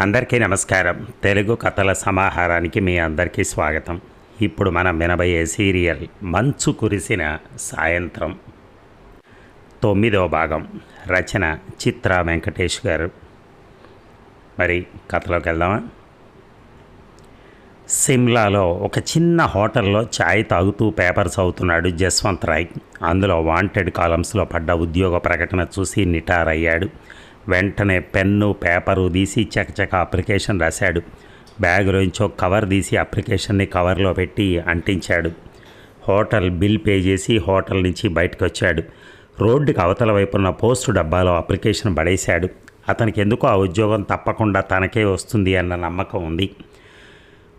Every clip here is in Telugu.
అందరికీ నమస్కారం. తెలుగు కథల సమాహారానికి మీ అందరికీ స్వాగతం. ఇప్పుడు మనం వినబోయే సీరియల్ మంచు కురిసిన సాయంత్రం. తొమ్మిదవ భాగం. రచన చిత్ర వెంకటేష్ గారు. మరి కథలోకి వెళ్దామా? సిమ్లాలో ఒక చిన్న హోటల్లో ఛాయ్ తాగుతూ పేపర్ చదువుతున్నాడు జస్వంత్ రాయ్. అందులో వాంటెడ్ కాలమ్స్లో పడ్డ ఉద్యోగ ప్రకటన చూసి నిటారయ్యాడు. వెంటనే పెన్ను పేపరు తీసి చకచక అప్లికేషన్ రాశాడు. బ్యాగులోంచో కవర్ తీసి అప్లికేషన్ని కవర్లో పెట్టి అంటించాడు. హోటల్ బిల్ పే చేసి హోటల్ నుంచి బయటకు వచ్చాడు రోడ్డుకి అవతల వైపున్న పోస్టు డబ్బాలో అప్లికేషన్ పడేశాడు. అతనికి ఎందుకో ఆ ఉద్యోగం తప్పకుండా తనకే వస్తుంది అన్న నమ్మకం ఉంది.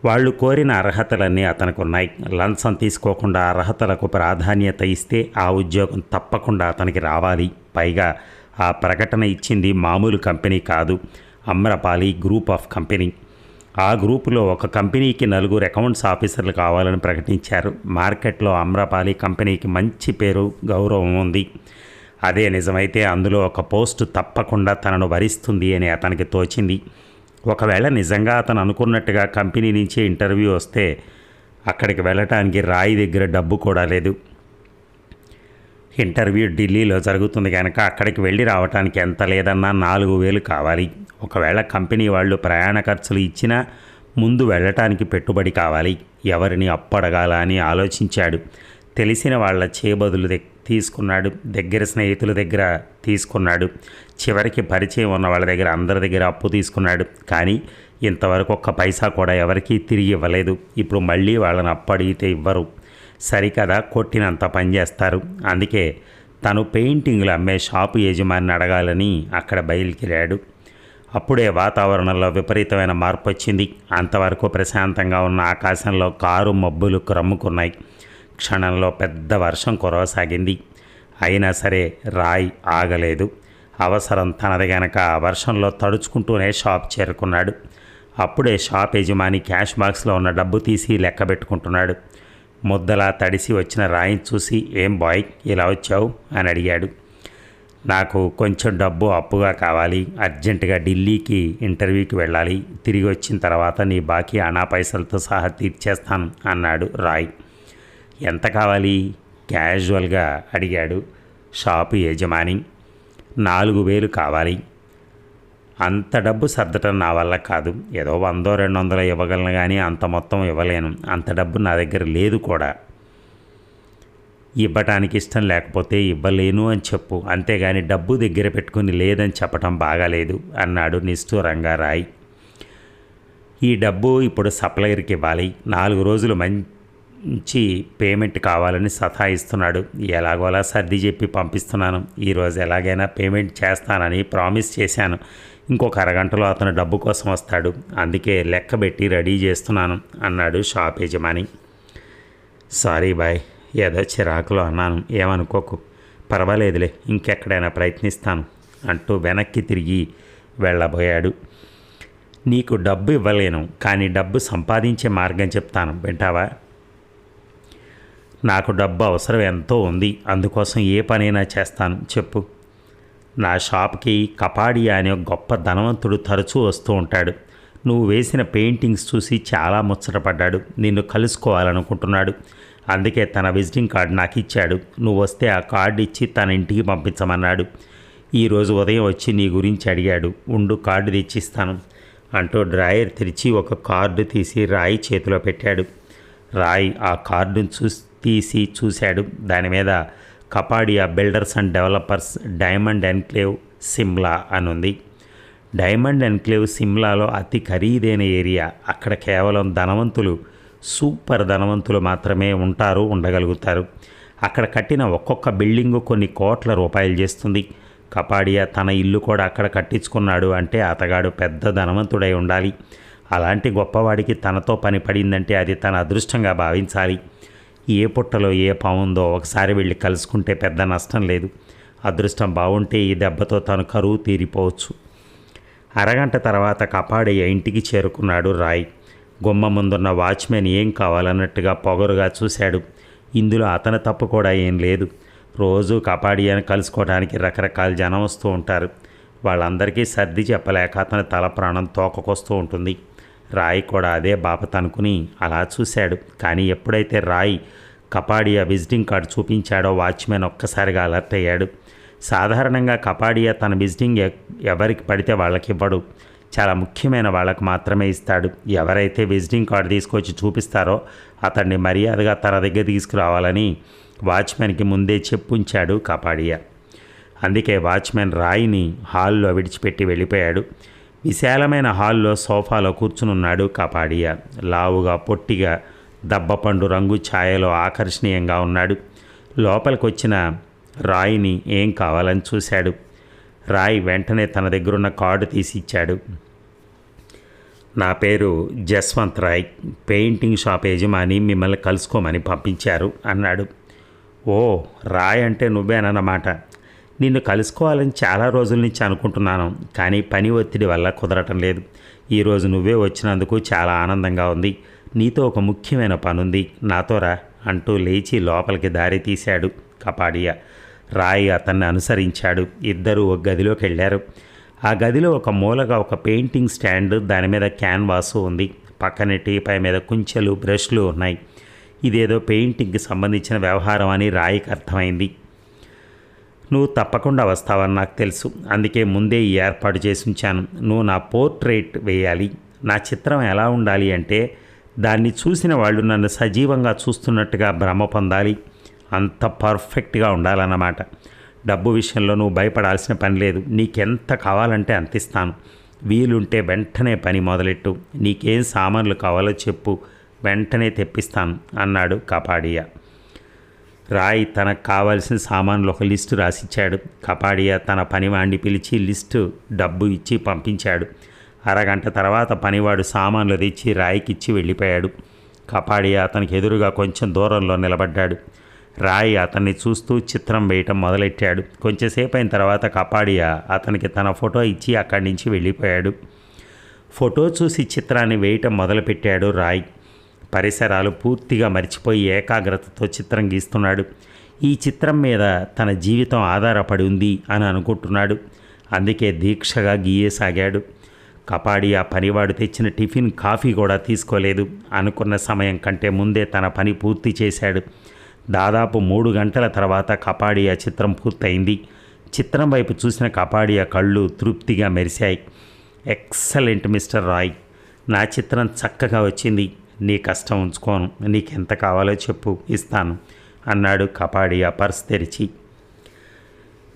వాళ్ళు కోరిన అర్హతలన్నీ అతనికి ఉన్నాయి లంచం తీసుకోకుండా అర్హతలకు ప్రాధాన్యత ఇస్తే ఆ ఉద్యోగం తప్పకుండా అతనికి రావాలి. పైగా ఆ ప్రకటన ఇచ్చింది మామూలు కంపెనీ కాదు అమ్రపాలి గ్రూప్ ఆఫ్ కంపెనీ. ఆ గ్రూపులో ఒక కంపెనీకి నలుగురు అకౌంట్స్ ఆఫీసర్లు కావాలని ప్రకటించారు. మార్కెట్లో అమ్రపాలి కంపెనీకి మంచి పేరు గౌరవం ఉంది. అదే నిజమైతే అందులో ఒక పోస్టు తప్పకుండా తనను వరిస్తుంది అని అతనికి తోచింది. ఒకవేళ నిజంగా అతను అనుకున్నట్టుగా కంపెనీ నుంచి ఇంటర్వ్యూ వస్తే అక్కడికి వెళ్ళటానికి రాయి దగ్గర డబ్బు కూడా లేదు. ఇంటర్వ్యూ ఢిల్లీలో జరుగుతుంది కనుక అక్కడికి వెళ్ళి రావడానికి ఎంత లేదన్నా నాలుగు వేలు కావాలి. ఒకవేళ కంపెనీ వాళ్ళు ప్రయాణ ఖర్చులు ఇచ్చినా ముందు వెళ్ళటానికి పెట్టుబడి కావాలి. ఎవరిని అప్పడగాల అని ఆలోచించాడు. తెలిసిన వాళ్ళ చేబదులు తీసుకున్నాడు. దగ్గర స్నేహితుల దగ్గర తీసుకున్నాడు. చివరికి పరిచయం ఉన్న వాళ్ళ దగ్గర అందరి దగ్గర అప్పు తీసుకున్నాడు. కానీ ఇంతవరకు ఒక్క పైసా కూడా ఎవరికీ తిరిగి ఇవ్వలేదు. ఇప్పుడు మళ్ళీ వాళ్ళని అప్పడిగితే ఇవ్వరు. సరికదా కొట్టినంత పని చేస్తారు. అందుకే తను పెయింటింగ్లు అమ్మే షాపు యజమాని అడగాలని అక్కడ బయలుకెళ్ళాడు. అప్పుడే వాతావరణంలో విపరీతమైన మార్పు వచ్చింది అంతవరకు ప్రశాంతంగా ఉన్న ఆకాశంలో కారు మబ్బులు క్రమ్ముకున్నాయి. క్షణంలో పెద్ద వర్షం కురవసాగింది. అయినా సరే రాయ్ ఆగలేదు. అవసరం తనది గనక వర్షంలో తడుచుకుంటూనే షాప్ చేరుకున్నాడు. అప్పుడే షాప్ యజమాని క్యాష్ బాక్స్లో ఉన్న డబ్బు తీసి లెక్క పెట్టుకుంటున్నాడు. ముద్దలా తడిసి వచ్చిన రాయిని చూసి ఏం బాయ్ ఇలా వచ్చావు? అని అడిగాడు. నాకు కొంచెం డబ్బు అప్పుగా కావాలి అర్జెంటుగా ఢిల్లీకి ఇంటర్వ్యూకి వెళ్ళాలి. తిరిగి వచ్చిన తర్వాత నీ బాకీ అనా పైసలతో సహా తీర్చేస్తాను అన్నాడు రాయ్. ఎంత కావాలి? క్యాజువల్గా అడిగాడు షాపు యజమాని. నాలుగు వేలు కావాలి అంత డబ్బు సర్దటం నా వల్ల కాదు. ఏదో వందో రెండు వందలు ఇవ్వగలను కానీ అంత మొత్తం ఇవ్వలేను. అంత డబ్బు నా దగ్గర లేదు కూడా. ఇవ్వటానికి ఇష్టం లేకపోతే ఇవ్వలేను అని చెప్పు. అంతేగాని డబ్బు దగ్గర పెట్టుకుని లేదని చెప్పటం బాగాలేదు అన్నాడు నిష్ఠూరంగా రాయ్. ఈ డబ్బు ఇప్పుడు సప్లయర్కి ఇవ్వాలి. నాలుగు రోజులు మంచి పేమెంట్ కావాలని సతాయిస్తున్నాడు. ఎలాగోలా సర్ది చెప్పి పంపిస్తున్నాను. ఈరోజు ఎలాగైనా పేమెంట్ చేస్తానని ప్రామిస్ చేశాను. ఇంకొక అరగంటలో అతను డబ్బు కోసం వస్తాడు. అందుకే లెక్క పెట్టి రెడీ చేస్తున్నాను అన్నాడు షాప్ యజమాని. సారీ బాయ్ ఏదో చిరాకులో అన్నాను. ఏమనుకోకు పర్వాలేదులే ఇంకెక్కడైనా ప్రయత్నిస్తాను అంటూ వెనక్కి తిరిగి వెళ్ళబోయాడు. నీకు డబ్బు ఇవ్వలేను కానీ డబ్బు సంపాదించే మార్గం చెప్తాను వింటావా? నాకు డబ్బు అవసరం ఎంతో ఉంది అందుకోసం ఏ పనైనా చేస్తాను చెప్పు. నా షాప్కి కపాడియా అనే గొప్ప ధనవంతుడు తరచూ వస్తూ ఉంటాడు. నువ్వు వేసిన పెయింటింగ్స్ చూసి చాలా ముచ్చటపడ్డాడు నిన్ను కలుసుకోవాలనుకుంటున్నాడు. అందుకే తన విజిటింగ్ కార్డు నాకు ఇచ్చాడు. నువ్వు వస్తే ఆ కార్డు ఇచ్చి తన ఇంటికి పంపించమన్నాడు. ఈరోజు ఉదయం వచ్చి నీ గురించి అడిగాడు. ఉండు కార్డు తెచ్చిస్తాను అంటూ డ్రాయర్ తెరిచి ఒక కార్డు తీసి రాయి చేతిలో పెట్టాడు. రాయ్ ఆ కార్డును చూసి తీసి చూశాడు. దాని మీద Kapadia builders and developers diamond enclave Shimla అని ఉంది డైమండ్ ఎన్క్లేవ్ సిమ్లాలో అతి ఖరీదైన ఏరియా. అక్కడ కేవలం ధనవంతులు సూపర్ ధనవంతులు మాత్రమే ఉంటారు ఉండగలుగుతారు. అక్కడ కట్టిన ఒక్కొక్క బిల్డింగు కొన్ని కోట్ల రూపాయలు చేస్తుంది. కపాడియా తన ఇల్లు కూడా అక్కడ కట్టించుకున్నాడు అంటే అతగాడు పెద్ద ధనవంతుడై ఉండాలి. అలాంటి గొప్పవాడికి తనతో పని పడిందంటే అది తన అదృష్టంగా భావించాలి. ఏ పుట్టలో ఏ పావుందో ఒకసారి వెళ్ళి కలుసుకుంటే పెద్ద నష్టం లేదు. అదృష్టం బాగుంటే ఈ దెబ్బతో తను కరువు తీరిపోవచ్చు. అరగంట తర్వాత కపాడయ్య ఇంటికి చేరుకున్నాడు రాయ్. గుమ్మ ముందున్న వాచ్మెన్ ఏం కావాలన్నట్టుగా పొగరుగా చూశాడు. ఇందులో అతని తప్పు కూడా ఏం లేదు. రోజు కపాడియాని కలుసుకోవడానికి రకరకాల జనం వస్తూ ఉంటారు. వాళ్ళందరికీ సర్ది చెప్పలేక అతని తల ప్రాణం తోకకొస్తూ ఉంటుంది. రాయి కూడా అదే బాపత్ అనుకుని అలా చూశాడు. కానీ ఎప్పుడైతే రాయి కపాడియా విజిటింగ్ కార్డు చూపించాడో వాచ్మెన్ ఒక్కసారిగా అలర్ట్ అయ్యాడు. సాధారణంగా కపాడియా తన విజిటింగ్ ఎవరికి పడితే వాళ్ళకి ఇవ్వడు. చాలా ముఖ్యమైన వాళ్ళకు మాత్రమే ఇస్తాడు. ఎవరైతే విజిటింగ్ కార్డు తీసుకొచ్చి చూపిస్తారో అతన్ని మర్యాదగా తన దగ్గర తీసుకురావాలని వాచ్మెన్కి ముందే చెప్పుంచాడు కపాడియా. అందుకే వాచ్మెన్ రాయిని హాల్లో విడిచిపెట్టి వెళ్ళిపోయాడు. విశాలమైన హాల్లో సోఫాలో కూర్చునున్నాడు కాపాడియా. లావుగా పొట్టిగా దబ్బపండు రంగు ఛాయలో ఆకర్షణీయంగా ఉన్నాడు. లోపలికి వచ్చిన రాయిని ఏం కావాలని చూశాడు. రాయ్ వెంటనే తన దగ్గరున్న కార్డు తీసి ఇచ్చాడు నా పేరు జస్వంత్ రాయ్. పెయింటింగ్ షాప్ యజమాని మిమ్మల్ని కలుసుకోమని పంపించారు అన్నాడు. ఓ రాయ్ అంటే నువ్వేనన్నమాట. నిన్ను కలుసుకోవాలని చాలా రోజుల నుంచి అనుకుంటున్నాను కానీ పని ఒత్తిడి వల్ల కుదరటం లేదు. ఈరోజు నువ్వే వచ్చినందుకు చాలా ఆనందంగా ఉంది. నీతో ఒక ముఖ్యమైన పనుంది. నాతో రా అంటూ లేచి లోపలికి దారి తీశాడు కపాడియా. రాయి అతన్ని అనుసరించాడు. ఇద్దరూ ఒక గదిలోకి వెళ్ళారు. ఆ గదిలో ఒక మూలగా ఒక పెయింటింగ్ స్టాండ్ దాని మీద క్యాన్వాసు ఉంది. పక్కనే టీపై మీద కుంచెలు బ్రష్లు ఉన్నాయి. ఇదేదో పెయింటింగ్కి సంబంధించిన వ్యవహారం అని రాయికి అర్థమైంది. నువ్వు తప్పకుండా వస్తావని నాకు తెలుసు. అందుకే ముందే ఈ ఏర్పాటు చేసి ఉంచాను. నువ్వు నా పోర్ట్రేట్ వేయాలి. నా చిత్రం ఎలా ఉండాలి అంటే దాన్ని చూసిన వాళ్ళు నన్ను సజీవంగా చూస్తున్నట్టుగా భ్రమ పొందాలి. అంత పర్ఫెక్ట్గా ఉండాలన్నమాట. డబ్బు విషయంలో నువ్వు భయపడాల్సిన పని లేదు. నీకెంత కావాలంటే అంత ఇస్తాను. వీలుంటే వెంటనే పని మొదలెట్టు. నీకేం సామాన్లు కావాలో చెప్పు. వెంటనే తెప్పిస్తాను అన్నాడు కపాడియా. రాయ్ తనకు కావాల్సిన సామాన్లు ఒక లిస్టు రాసిచ్చాడు. కపాడియా తన పనివాణ్ణి పిలిచి లిస్టు డబ్బు ఇచ్చి పంపించాడు. అరగంట తర్వాత పనివాడు సామాన్లు తెచ్చి రాయికిచ్చి వెళ్ళిపోయాడు. కపాడియా అతనికి ఎదురుగా కొంచెం దూరంలో నిలబడ్డాడు. రాయి అతన్ని చూస్తూ చిత్రం వేయటం మొదలెట్టాడు. కొంచెంసేపు అయిన తర్వాత కపాడియా అతనికి తన ఫోటో ఇచ్చి అక్కడి నుంచి వెళ్ళిపోయాడు. ఫోటో చూసి చిత్రాన్ని వేయటం మొదలుపెట్టాడు రాయ్. పరిసరాలు పూర్తిగా మర్చిపోయి ఏకాగ్రతతో చిత్రం గీస్తున్నాడు. ఈ చిత్రం మీద తన జీవితం ఆధారపడి ఉంది అని అనుకుంటున్నాడు. అందుకే దీక్షగా గీయసాగాడు. కపాడి ఆ పనివాడు తెచ్చిన టిఫిన్ కాఫీ కూడా తీసుకోలేదు. అనుకున్న సమయం కంటే ముందే తన పని పూర్తి చేశాడు. దాదాపు మూడు గంటల తర్వాత కపాడియా చిత్రం పూర్తయింది. చిత్రం వైపు చూసిన కపాడియా కళ్ళు తృప్తిగా మెరిశాయి. Excellent mister Roy! నా చిత్రం చక్కగా వచ్చింది. నీ కష్టం ఉంచుకోను నీకెంత కావాలో చెప్పు ఇస్తాను అన్నాడు కపాడియా పర్స్ తెరిచి.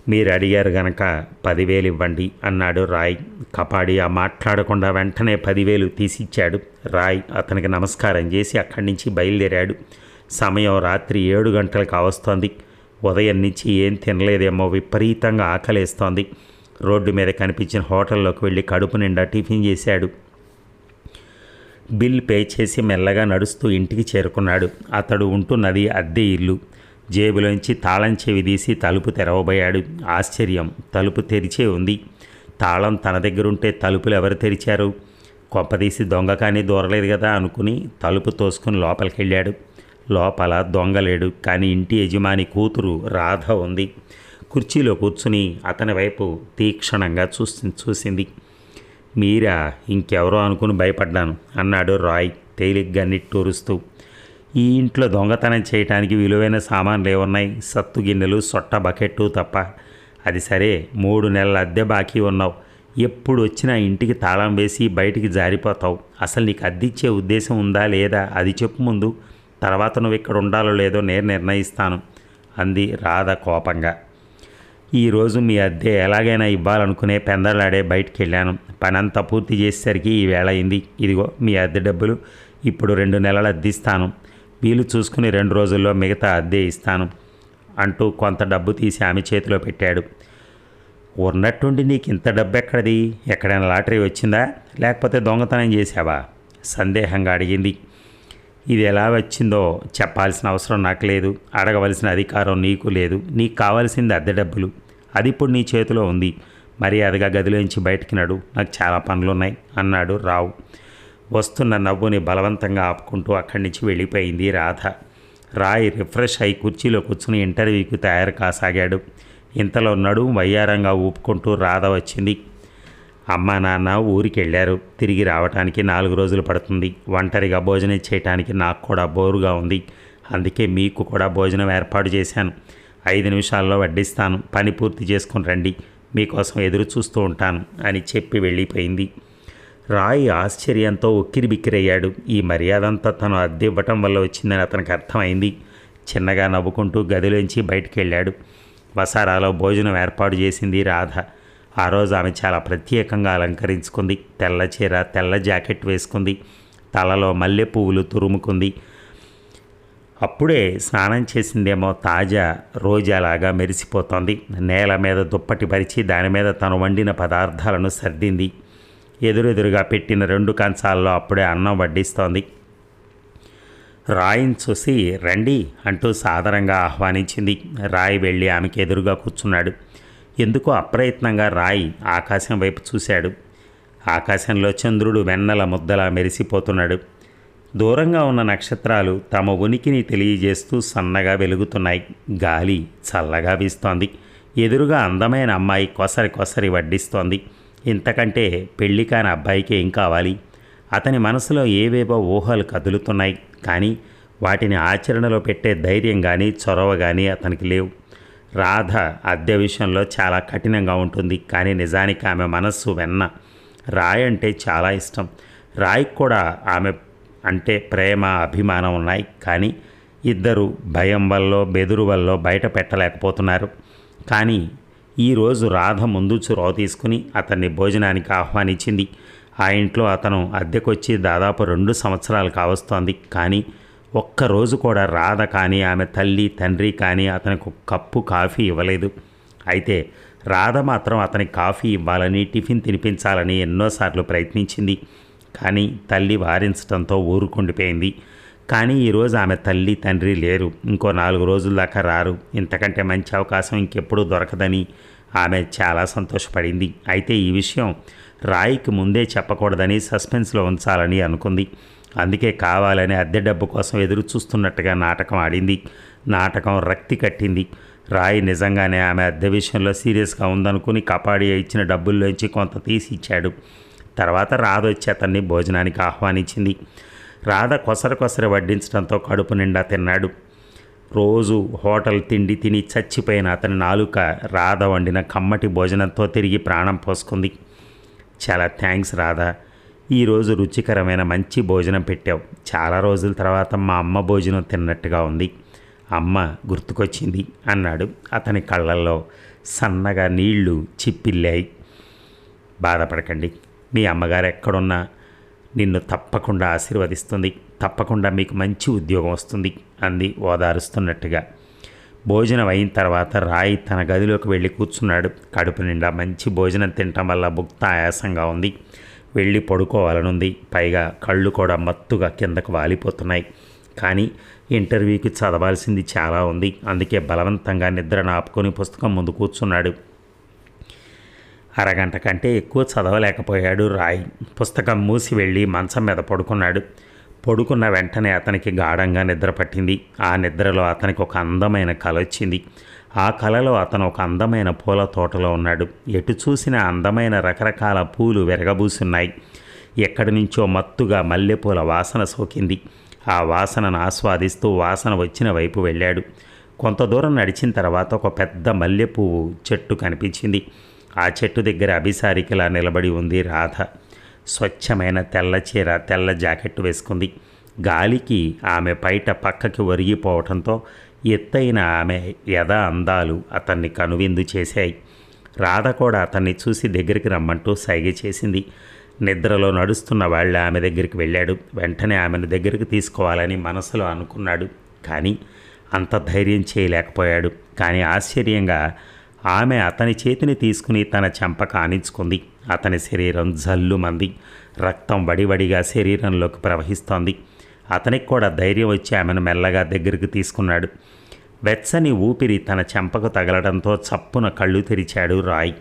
మీరు అడిగారు గనక పదివేలు ఇవ్వండి అన్నాడు రాయ్. కపాడి ఆ మాట్లాడకుండా వెంటనే పదివేలు తీసిచ్చాడు. రాయ్ అతనికి నమస్కారం చేసి అక్కడి నుంచి బయలుదేరాడు. సమయం రాత్రి ఏడు గంటలకు కావస్తోంది ఉదయం నుంచి ఏం తినలేదేమో విపరీతంగా ఆకలేస్తోంది. రోడ్డు మీద కనిపించిన హోటల్లోకి వెళ్ళి కడుపు నిండా టిఫిన్ చేశాడు. బిల్ పే చేసి మెల్లగా నడుస్తూ ఇంటికి చేరుకున్నాడు. అతడు ఉంటున్నది అద్దె ఇల్లు. జేబులోంచి తాళం చెవి తీసి తలుపు తెరవబోయాడు. ఆశ్చర్యం. తలుపు తెరిచే ఉంది. తాళం తన దగ్గరుంటే తలుపులు ఎవరు తెరిచారు? కొంపదీసి దొంగ కానీ దూరలేదు కదా అనుకుని తలుపు తోసుకుని లోపలికి వెళ్ళాడు లోపల దొంగలేడు కానీ ఇంటి యజమాని కూతురు రాధ ఉంది. కుర్చీలో కూర్చుని అతని వైపు తీక్షణంగా చూసి చూసింది మీరా? ఇంకెవరో అనుకుని భయపడ్డాను అన్నాడు రాయ్ తేలిగ్గా నిట్టూరుస్తూ ఈ ఇంట్లో దొంగతనం చేయటానికి విలువైన సామాన్లు ఏమున్నాయి? సత్తు గిన్నెలు సొట్ట బకెట్టు తప్ప. అది సరే మూడు నెలల అద్దె బాకీ ఉన్నావు. ఎప్పుడు వచ్చినా ఇంటికి తాళం వేసి బయటికి జారిపోతావు. అసలు నీకు అద్దిచ్చే ఉద్దేశం ఉందా లేదా? అది చెప్పు ముందు. తర్వాత నువ్వు ఇక్కడ ఉండాలో లేదో నేను నిర్ణయిస్తాను అంది రాధ కోపంగా. ఈరోజు మీ అద్దె ఎలాగైనా ఇవ్వాలనుకునే పెందలాడే బయటికి వెళ్ళాను పనంతా పూర్తి చేసేసరికి ఈ వేళ అయింది. ఇదిగో మీ అద్దె డబ్బులు. ఇప్పుడు రెండు నెలలు అద్దిస్తాను వీలు చూసుకుని రెండు రోజుల్లో మిగతా అద్దె ఇస్తాను అంటూ కొంత డబ్బు తీసి ఆమె చేతిలో పెట్టాడు. ఉన్నట్టుండి నీకు ఇంత డబ్బు ఎక్కడిది ఎక్కడైనా లాటరీ వచ్చిందా? లేకపోతే దొంగతనం చేసావా సందేహంగా అడిగింది. ఇది ఎలా వచ్చిందో చెప్పాల్సిన అవసరం నాకు లేదు. అడగవలసిన అధికారం నీకు లేదు. నీకు కావాల్సింది అద్దె డబ్బులు. అది ఇప్పుడు నీ చేతిలో ఉంది. మర్యాదగా గదిలోంచి బయటికి నడు. నాకు చాలా పనులున్నాయి అన్నాడు రావు. వస్తున్న నవ్వుని బలవంతంగా ఆపుకుంటూ అక్కడి నుంచి వెళ్ళిపోయింది రాధ. రాయ్ రిఫ్రెష్ అయి కుర్చీలో కూర్చుని ఇంటర్వ్యూకి తయారు కాసాగాడు. ఇంతలో నడుము వయ్యారంగా ఊపుకుంటూ రాధ వచ్చింది. అమ్మా నాన్న ఊరికి వెళ్ళారు తిరిగి రావటానికి నాలుగు రోజులు పడుతుంది. ఒంటరిగా భోజనం చేయటానికి నాకు కూడా బోరుగా ఉంది. అందుకే మీకు కూడా భోజనం ఏర్పాటు చేశాను. ఐదు నిమిషాల్లో వడ్డిస్తాను. పని పూర్తి చేసుకుని రండి. మీకోసం ఎదురు చూస్తూ ఉంటాను అని చెప్పి వెళ్ళిపోయింది. రాయి ఆశ్చర్యంతో ఉక్కిరి బిక్కిరయ్యాడు. ఈ మర్యాదంతా తను అద్దె ఇవ్వటం వల్ల వచ్చిందని అతనికి అర్థమైంది. చిన్నగా నవ్వుకుంటూ గదిలోంచి బయటికి వెళ్ళాడు. వసారాలో భోజనం ఏర్పాటు చేసింది రాధ. ఆ రోజు ఆమె చాలా ప్రత్యేకంగా అలంకరించుకుంది. తెల్ల చీర తెల్ల జాకెట్ వేసుకుంది. తలలో మల్లె పువ్వులు తురుముకుంది. అప్పుడే స్నానం చేసిందేమో తాజా రోజాలాగా మెరిసిపోతోంది. నేల మీద దుప్పటి పరిచి దాని మీద తను వండిన పదార్థాలను సర్దింది. ఎదురెదురుగా పెట్టిన రెండు కంచాల్లో అప్పుడే అన్నం వడ్డిస్తోంది. రాయిని చూసి రండి అంటూ సాదరంగా ఆహ్వానించింది. రాయి వెళ్ళి ఆమెకి ఎదురుగా కూర్చున్నాడు. ఎందుకో అప్రయత్నంగా రాయి ఆకాశం వైపు చూశాడు. ఆకాశంలో చంద్రుడు వెన్నెల ముద్దలా మెరిసిపోతున్నాడు. దూరంగా ఉన్న నక్షత్రాలు తమ ఉనికిని తెలియజేస్తూ సన్నగా వెలుగుతున్నాయి. గాలి చల్లగా వీస్తోంది. ఎదురుగా అందమైన అమ్మాయి కొసరి కొసరి వడ్డిస్తోంది. ఇంతకంటే పెళ్ళి కాని అబ్బాయికి ఏం కావాలి? అతని మనసులో ఏవేవో ఊహలు కదులుతున్నాయి. కానీ వాటిని ఆచరణలో పెట్టే ధైర్యం కానీ చొరవ కానీ అతనికి లేవు. రాధ అద్దె విషయంలో చాలా కఠినంగా ఉంటుంది కానీ నిజానికి ఆమె మనస్సు వెన్న. రాయ్ అంటే చాలా ఇష్టం. రాయ్కి కూడా ఆమె అంటే ప్రేమ అభిమానం ఉన్నాయి కానీ ఇద్దరు భయం వల్ల బెదురు వల్ల బయట పెట్టలేకపోతున్నారు. కానీ ఈరోజు రాధ ముందు చొరవ తీసుకుని అతన్ని భోజనానికి ఆహ్వానించింది. ఆ ఇంట్లో అతను అద్దెకొచ్చి దాదాపు రెండు సంవత్సరాలు కావస్తోంది కానీ ఒక్కరోజు కూడా రాధ కానీ ఆమె తల్లి తండ్రి కానీ అతనికి కప్పు కాఫీ ఇవ్వలేదు. అయితే రాధ మాత్రం అతనికి కాఫీ ఇవ్వాలని టిఫిన్ తినిపించాలని ఎన్నోసార్లు ప్రయత్నించింది. కానీ తల్లి వారించడంతో ఊరుకుండిపోయింది. కానీ ఈరోజు ఆమె తల్లి తండ్రి లేరు. ఇంకో నాలుగు రోజుల దాకా రారు. ఇంతకంటే మంచి అవకాశం ఇంకెప్పుడూ దొరకదని ఆమె చాలా సంతోషపడింది. అయితే ఈ విషయం రాయికి ముందే చెప్పకూడదని సస్పెన్స్లో ఉంచాలని అనుకుంది. అందుకే కావాలని అద్దె డబ్బు కోసం ఎదురు చూస్తున్నట్టుగా నాటకం ఆడింది. నాటకం రక్తి కట్టింది. రాయి నిజంగానే ఆమె అద్దె విషయంలో సీరియస్గా ఉందనుకుని కపాడి ఇచ్చిన డబ్బుల్లోంచి కొంత తీసి ఇచ్చాడు. తర్వాత రాధ వచ్చి అతన్ని భోజనానికి ఆహ్వానించింది. రాధ కొసర కొసర వడ్డించడంతో కడుపు నిండా తిన్నాడు. రోజు హోటల్ తిండి తిని చచ్చిపోయిన అతని నాలుక రాధ వండిన కమ్మటి భోజనంతో తిరిగి ప్రాణం పోసుకుంది. చాలా థ్యాంక్స్ రాధా. ఈరోజు రుచికరమైన మంచి భోజనం పెట్టావు. చాలా రోజుల తర్వాత మా అమ్మ భోజనం తిన్నట్టుగా ఉంది. అమ్మ గుర్తుకొచ్చింది అన్నాడు. అతని కళ్ళల్లో సన్నగా నీళ్ళు చిప్పిల్లాయి. బాధపడకండి. మీ అమ్మగారు ఎక్కడున్నా నిన్ను తప్పకుండా ఆశీర్వదిస్తుంది. తప్పకుండా మీకు మంచి ఉద్యోగం వస్తుంది అంది ఓదారుస్తున్నట్టుగా. భోజనం అయిన తర్వాత రాయి తన గదిలోకి వెళ్ళి కూర్చున్నాడు. కడుపు నిండా మంచి భోజనం తినటం వల్ల భుక్త ఆయాసంగా ఉంది. వెళ్ళి పడుకోవాలనుంది. పైగా కళ్ళు కూడా మత్తుగా కిందకు వాలిపోతున్నాయి. కానీ ఇంటర్వ్యూకి చదవాల్సింది చాలా ఉంది. అందుకే బలవంతంగా నిద్రను ఆపుకొని పుస్తకం ముందు కూర్చున్నాడు. అరగంట కంటే ఎక్కువ చదవలేకపోయాడు రాయ్. పుస్తకం మూసి వెళ్ళి మంచం మీద పడుకున్నాడు. పడుకున్న వెంటనే అతనికి గాఢంగా నిద్ర పట్టింది. ఆ నిద్రలో అతనికి ఒక అందమైన కల వచ్చింది. ఆ కలలో అతను ఒక అందమైన పూల తోటలో ఉన్నాడు. ఎటు చూసినా అందమైన రకరకాల పూలు వెరగబూసున్నాయి. ఎక్కడి నుంచో మత్తుగా మల్లెపూల వాసన సోకింది. ఆ వాసనను ఆస్వాదిస్తూ వాసన వచ్చిన వైపు వెళ్ళాడు. కొంత దూరం నడిచిన తర్వాత ఒక పెద్ద మల్లెపువ్వు చెట్టు కనిపించింది. ఆ చెట్టు దగ్గర అభిసారికలా నిలబడి ఉంది రాధ. స్వచ్ఛమైన తెల్ల చీర తెల్ల జాకెట్ వేసుకుంది. గాలికి ఆమె బయట పక్కకి ఒరిగిపోవటంతో ఎత్తైన ఆమె యథ అందాలు అతన్ని కనువిందు చేశాయి. రాధ కూడా అతన్ని చూసి దగ్గరికి రమ్మంటూ సైగ చేసింది. నిద్రలో నడుస్తున్న వాళ్ళు ఆమె దగ్గరికి వెళ్ళాడు. వెంటనే ఆమెను దగ్గరికి తీసుకోవాలని మనసులో అనుకున్నాడు. కానీ అంత ధైర్యం చేయలేకపోయాడు. కానీ ఆశ్చర్యంగా ఆమె అతని చేతిని తీసుకుని తన చెంప కానించుకుంది. అతని శరీరం జల్లుమంది. రక్తం వడివడిగా శరీరంలోకి ప్రవహిస్తోంది. అతనికి కూడా ధైర్యం వచ్చి ఆమెను మెల్లగా దగ్గరికి తీసుకున్నాడు. వెచ్చని ఊపిరి తన చెంపకు తగలడంతో చప్పున కళ్ళు తెరిచాడు రాయ్.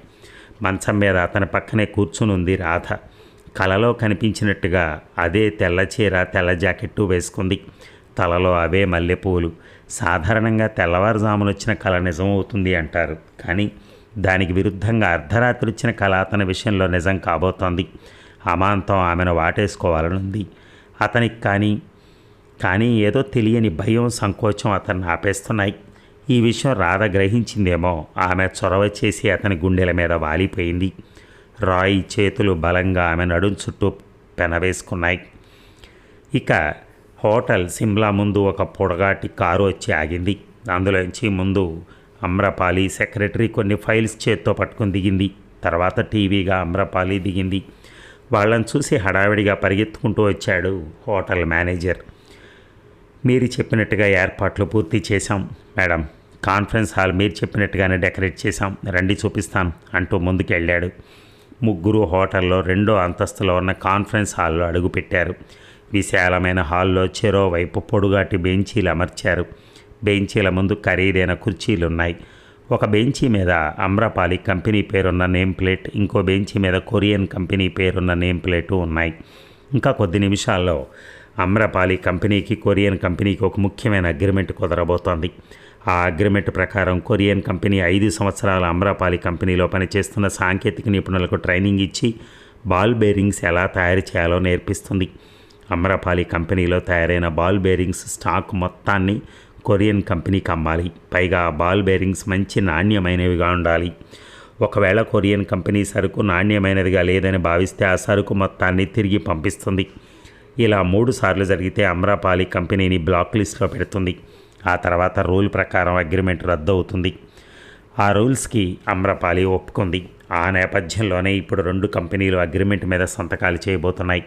మంచం మీద అతని పక్కనే కూర్చునుంది రాధ. కలలో కనిపించినట్టుగా అదే తెల్ల చీర తెల్ల జాకెట్టు వేసుకుంది. తలలో అవే మల్లెపూలు. సాధారణంగా తెల్లవారుజామున వచ్చిన కళ నిజమవుతుంది అంటారు. కానీ దానికి విరుద్ధంగా అర్ధరాత్రి వచ్చిన కళ అతని విషయంలో నిజం కాబోతోంది. అమాంతం ఆమెను వాటేసుకోవాలనుంది. అతనికి కానీ కానీ ఏదో తెలియని భయం సంకోచం అతన్ని ఆపేస్తున్నాయి. ఈ విషయం రాధ గ్రహించిందేమో. ఆమె చొరవ చేసి అతని గుండెల మీద వాలిపోయింది. రాయి చేతులు బలంగా ఆమె నడుం చుట్టూ పెనవేసుకున్నాయి. ఇక హోటల్ సిమ్లా ముందు ఒక పొడగాటి కారు వచ్చి ఆగింది. అందులోంచి ముందు అమ్రపాలి సెక్రటరీ కొన్ని ఫైల్స్ చేత్తో పట్టుకుని దిగింది. తర్వాత టీవీగా అమ్రపాలి దిగింది. వాళ్ళని చూసి హడావిడిగా పరిగెత్తుకుంటూ వచ్చాడు హోటల్ మేనేజర్. మీరు చెప్పినట్టుగా ఏర్పాట్లు పూర్తి చేశాం మేడం. కాన్ఫరెన్స్ హాల్ మీరు చెప్పినట్టుగానే డెకరేట్ చేశాం. రండి చూపిస్తాను అంటూ ముందుకెళ్ళాడు. ముగ్గురు హోటల్లో రెండో అంతస్తులో ఉన్న కాన్ఫరెన్స్ హాల్లో అడుగుపెట్టారు విశాలమైన హాల్లో చెరోవైపు పొడుగాటి బెంచీలు అమర్చారు. బెంచీల ముందు ఖరీదైన కుర్చీలు ఉన్నాయి ఒక బెంచీ మీద అమ్రపాలి కంపెనీ పేరున్న నేమ్ ప్లేట్ ఇంకో బెంచీ మీద కొరియన్ కంపెనీ పేరున్న నేమ్ ప్లేటు ఉన్నాయి. ఇంకా కొద్ది నిమిషాల్లో అమ్రపాలి కంపెనీకి కొరియన్ కంపెనీకి ఒక ముఖ్యమైన అగ్రిమెంట్ కుదరబోతోంది. ఆ అగ్రిమెంట్ ప్రకారం కొరియన్ కంపెనీ ఐదు సంవత్సరాల అమ్రపాలి కంపెనీలో పనిచేస్తున్న సాంకేతిక నిపుణులకు ట్రైనింగ్ ఇచ్చి బాల్ బేరింగ్స్ ఎలా తయారు చేయాలో నేర్పిస్తుంది. అమ్రపాలి కంపెనీలో తయారైన బాల్ బేరింగ్స్ స్టాక్ మొత్తాన్ని కొరియన్ కంపెనీకి అమ్మాలి. పైగా బాల్ బేరింగ్స్ మంచి నాణ్యమైనవిగా ఉండాలి. ఒకవేళ కొరియన్ కంపెనీ సరుకు నాణ్యమైనదిగా లేదని భావిస్తే ఆ సరుకు మొత్తాన్ని తిరిగి పంపిస్తుంది. ఇలా మూడు సార్లు జరిగితే అమ్రాపాలి కంపెనీని బ్లాక్ లిస్ట్లో పెడుతుంది. ఆ తర్వాత రూల్ ప్రకారం అగ్రిమెంట్ రద్దు అవుతుంది ఆ రూల్స్కి అమ్రపాలి ఒప్పుకుంది. ఆ నేపథ్యంలోనే ఇప్పుడు రెండు కంపెనీలు అగ్రిమెంట్ మీద సంతకాలు చేయబోతున్నాయి.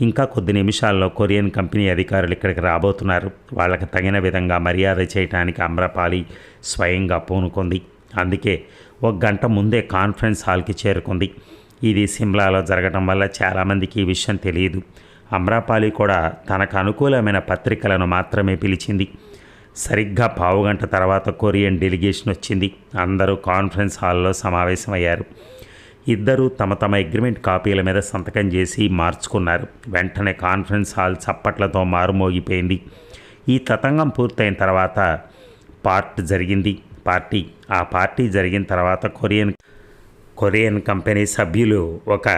ఇంకా కొద్ది నిమిషాల్లో కొరియన్ కంపెనీ అధికారులు ఇక్కడికి రాబోతున్నారు. వాళ్ళకి తగిన విధంగా మర్యాద చేయడానికి అమ్రపాలి స్వయంగా పూనుకుంది. అందుకే ఒక గంట ముందే కాన్ఫరెన్స్ హాల్కి చేరుకుంది. ఇది సిమ్లాలో జరగడం వల్ల చాలామందికి ఈ విషయం తెలియదు. అమ్రాపాలి కూడా తనకు అనుకూలమైన పత్రికలను మాత్రమే పిలిచింది. సరిగ్గా పావుగంట తర్వాత కొరియన్ డెలిగేషన్ వచ్చింది. అందరూ కాన్ఫరెన్స్ హాల్లో సమావేశమయ్యారు. ఇద్దరూ తమ తమ అగ్రిమెంట్ కాపీల మీద సంతకం చేసి మార్చుకున్నారు. వెంటనే కాన్ఫరెన్స్ హాల్ చప్పట్లతో మారుమోగిపోయింది. ఈ తతంగం పూర్తయిన తర్వాత పార్ట్ జరిగింది. పార్టీ ఆ పార్టీ జరిగిన తర్వాత కొరియన్ కొరియన్ కంపెనీ సభ్యులు ఒక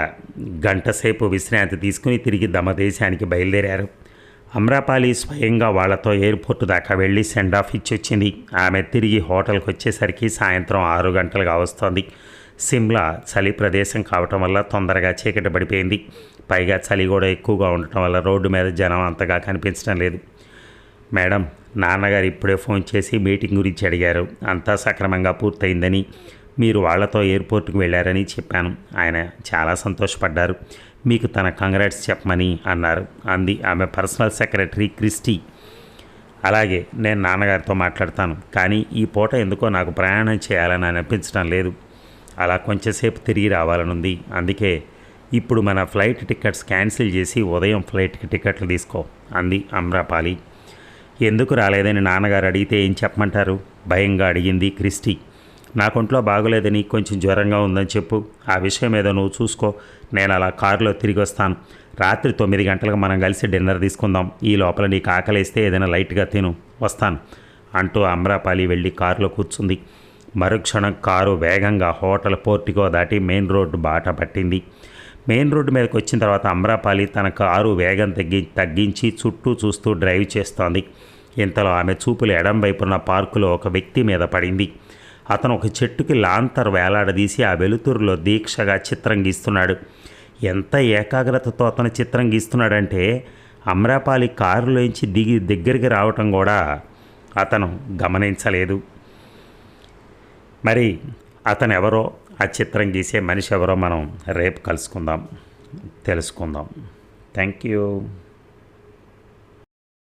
గంట సేపు విశ్రాంతి తీసుకుని తిరిగి తమ దేశానికి బయలుదేరారు. అమ్రాపాలి స్వయంగా వాళ్ళతో ఎయిర్పోర్ట్ దాకా వెళ్ళి సెండ్ ఆఫ్ ఇచ్చొచ్చింది ఆమె తిరిగి హోటల్కి వచ్చేసరికి సాయంత్రం ఆరు గంటలుగా వస్తోంది. సిమ్లా చలి ప్రదేశం కావటం వల్ల తొందరగా చీకటి పడిపోయింది. పైగా చలి కూడా ఎక్కువగా ఉండటం వల్ల రోడ్డు మీద జనం అంతగా కనిపించడం లేదు. మేడం నాన్నగారు ఇప్పుడే ఫోన్ చేసి మీటింగ్ గురించి అడిగారు. అంతా సక్రమంగా పూర్తయిందని మీరు వాళ్ళతో ఎయిర్పోర్ట్కి వెళ్ళారని చెప్పాను. ఆయన చాలా సంతోషపడ్డారు. మీకు తన కంగ్రాట్స్ చెప్పమని అన్నారు. అంది ఆమె పర్సనల్ సెక్రటరీ క్రిస్టీ. అలాగే నేను నాన్నగారితో మాట్లాడతాను. కానీ ఈ పూట ఎందుకో నాకు ప్రయాణం చేయాలని అనిపించడం లేదు. అలా కొంచెంసేపు తిరిగి రావాలనుంది. అందుకే ఇప్పుడు మన ఫ్లైట్ టికెట్స్ క్యాన్సిల్ చేసి ఉదయం ఫ్లైట్కి టికెట్లు తీసుకో అంది అమ్రాపాలి. ఎందుకు రాలేదని నాన్నగారు అడిగితే ఏం చెప్పమంటారు? భయంగా అడిగింది క్రిస్టీ. నాకు ఒంట్లో బాగోలేదని కొంచెం జ్వరంగా ఉందని చెప్పు. ఆ విషయం ఏదో నువ్వు చూసుకో. నేను అలా కారులో తిరిగి వస్తాను. రాత్రి తొమ్మిది గంటలకు మనం కలిసి డిన్నర్ తీసుకుందాం. ఈ లోపల నీకు ఆకలిస్తే ఏదైనా లైట్గా తిను. వస్తాను. అంటూ అమ్రాపాలి వెళ్ళి కారులో కూర్చుంది. మరుక్షణం కారు వేగంగా హోటల్ పోర్టికో దాటి మెయిన్ రోడ్డు బాట పట్టింది. మెయిన్ రోడ్డు మీదకి వచ్చిన తర్వాత అమ్రాపాలి తన కారు వేగం తగ్గి తగ్గించి చుట్టూ చూస్తూ డ్రైవ్ చేస్తోంది. ఇంతలో ఆమె చూపులు ఎడం వైపున్న పార్కులో ఒక వ్యక్తి మీద పడింది. అతను ఒక చెట్టుకి లాంతర్ వేలాడదీసి ఆ వెలుతురులో దీక్షగా చిత్రం గీస్తున్నాడు ఎంత ఏకాగ్రతతో అతను చిత్రం గీస్తున్నాడంటే అమ్రాపాలి కారులోంచి దిగి దగ్గరికి రావటం కూడా అతను గమనించలేదు. మరి అతను ఎవరో ఆ చిత్రం గీసే మనిషి ఎవరో మనం రేపు కలుసుకుందాం తెలుసుకుందాం. Thank you.